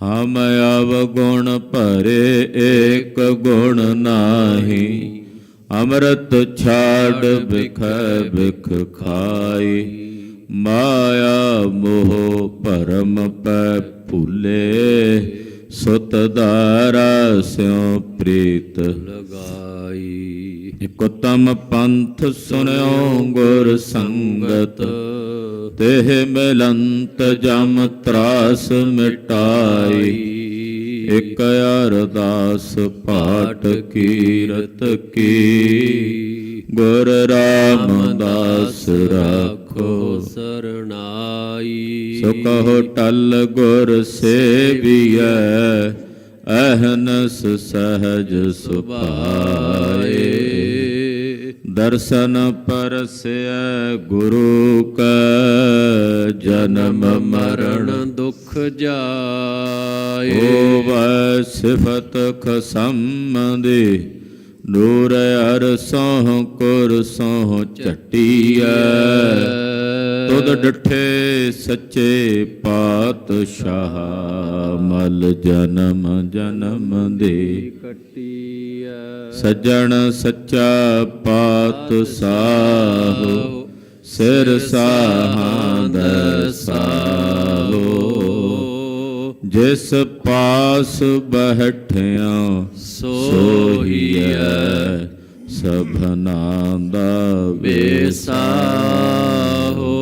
ਹਮ ਅਵਗੁਣ ਭਰੇ ਏਕ ਗੁਣ ਨਾਹੀ, ਅੰਮ੍ਰਿਤ ਛਾੜ ਬਿਖੈ ਬਿਖ ਖਾਈ, ਮਾਇਆ ਮੋਹ ਭਰਮ ਪੈ ਭੁਲੇ, ਸੁਤ ਦਾਰਾ ਸਿਉ ਪ੍ਰੀਤ ਲਗਾਈ। ਇਕ ਉਤਮ ਪੰਥ ਸੁਨਿਓ ਗੁਰ ਸੰਗਤ ਤੇਹ ਮਿਲੰਤ ਜਮ ਤਰਾਸ ਮਿਟਾਈ। ਇਕ ਅਰਦਾਸ ਪਾਠ ਕੀਰਤ ਕੀ। ਗੁਰ ਰਾਮਦਾਸ ਰਾਖੋ ਸਰਣਾਈ। ਸੋ ਕਹੋ ਟਲ ਗੁਰ ਸੇਵੀਐ, ਅਹਨਸ ਸਹਜ ਸੁਭਾਏ। ਦਰਸ਼ਨ ਪਰਸੈ ਗੁਰੂ ਕੈ ਜਨਮ ਮਰਨ ਦੁਖ ਜਾਏ। ਹੋਵੈ ਸਿਫਤ ਖਸਮ ਦੇ ਨੂਰ ਅਰਸੋਂ ਕੁਰ ਸੋਹ ਝਟੀਐ। ਤੁਧ ਡਠੇ ਸੱਚੇ ਪਾਤਸ਼ਾਹ ਮਲ ਜਨਮ ਜਨਮ ਦੇ। ਕਟੀਐ। ਸੱਜਣ ਸੱਚਾ ਪਾਤ ਸਾਹੋ ਸਿਰ ਸਾਹਾਂਦ ਸਾਹੋ ਜਿਸ ਪਾਸ ਬਹਿਠਿਆ ਸੋਹੀਐ ਸਭਨਾ ਦਾ ਵੇਸਾ ਵੇਸਾਹੋ।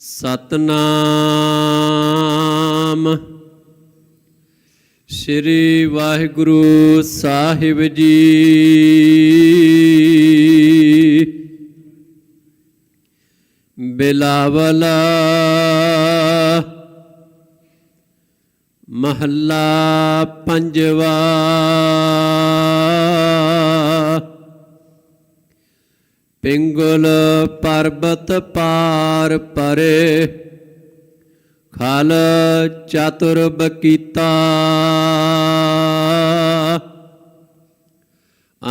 ਸਤਨਾਮ ਸ੍ਰੀ ਵਾਹਿਗੁਰੂ ਸਾਹਿਬ ਜੀ। ਬਿਲਾਵਲਾ ਮਹੱਲਾ ਪੰਜਵਾ। ਪਿੰਗਲ ਪਰਬਤ ਪਾਰ ਪਰੇ ਖਲ ਚਤੁਰ ਬਕੀਤਾ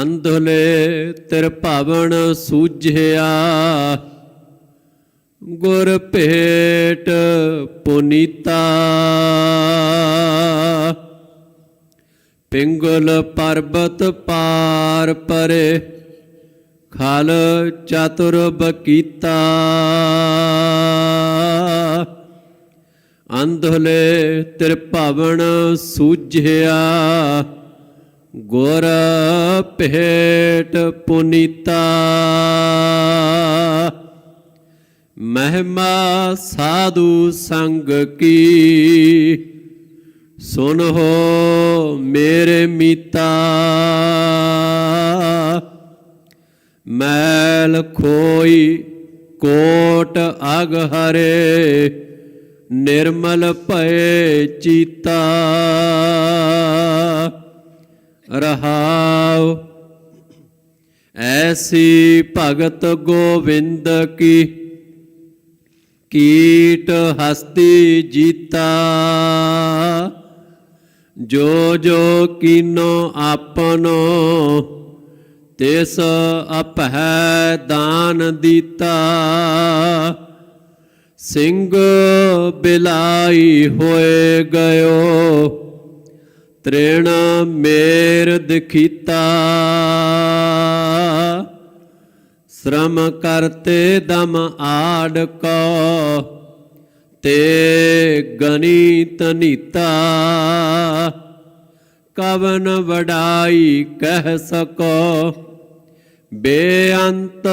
ਅੰਧਲੇ ਤਿਰ ਭਵਨ ਸੂਝਿਆ। ਗੁਰ ਭੇਟ ਪੁਨੀਤਾ। ਪਿੰਗਲ ਪਰਬਤ ਪਾਰ ਪਰੇ, ਖਲ ਚਤੁਰ ਬਕੀਤਾ। ਅੰਧਲੇ ਤਿਰ ਭਵਨ ਸੂਝਿਆ। ਗੁਰ ਭੇਟ ਪੁਨੀਤਾ। ਮਹਿਮਾ ਸਾਧੂ ਸੰਗ ਕੀ। ਸੁਨੋ ਮੇਰੇ ਮੀਤਾ। ਮੈਲ ਖੋਈ ਕੋਟ ਅਗ ਹਰੇ। ਨਿਰਮਲ ਭਏ ਚੀਤਾ। ਰਹਾਉ। ਐਸੀ ਭਗਤ ਗੋਵਿੰਦ ਕੀ ਕੀਟ ਹਸਤੀ ਜੀਤਾ। ਜੋ ਜੋ ਕੀਨੋ ਆਪਨੋ, ਤਿਸ ਅਪਹਿ ਦਾਨ ਦਿੱਤਾ। ਸਿੰਘ ਬਿਲਾਈ ਹੋਏ ਗਇਓ। ਤ੍ਰਿਣ ਮੇਰ ਦਿਖੀਤਾ। ਸ਼ਰਮ ਕਰਤੇ ਦਮ ਆੜ ਕੋ, ਤੇ ਗਣਿਤ ਨੀਤਾ ਕਵਨ ਵਡਾਈ ਕਹਿ ਸਕੋ, ਬੇਅੰਤ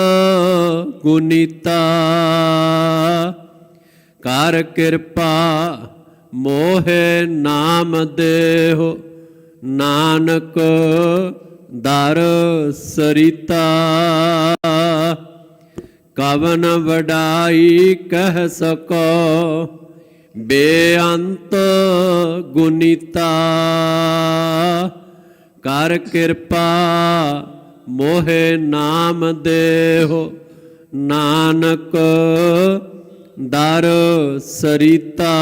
ਗੁਨੀਤਾ। ਕਰ ਕਿਰਪਾ ਮੋਹਿ ਨਾਮ ਦੇਹੁ, ਨਾਨਕ ਦਰ ਸਰਿਤਾ। ਕਵਨ ਵਡਾਈ ਕਹਿ ਸਕੋ, ਬੇਅੰਤ ਗੁਨੀਤਾ। ਕਰ ਕਿਰਪਾ ਮੋਹਿ ਨਾਮ ਦੇਹੁ, ਨਾਨਕ ਦਰ ਸਰਿਤਾ।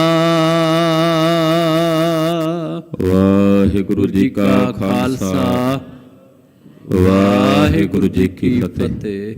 ਵਾਹਿਗੁਰੂ ਜੀ ਕਾ ਖਾਲਸਾ। ਵਾਹਿਗੁਰੂ ਜੀ ਕੀ ਫਤਿਹ।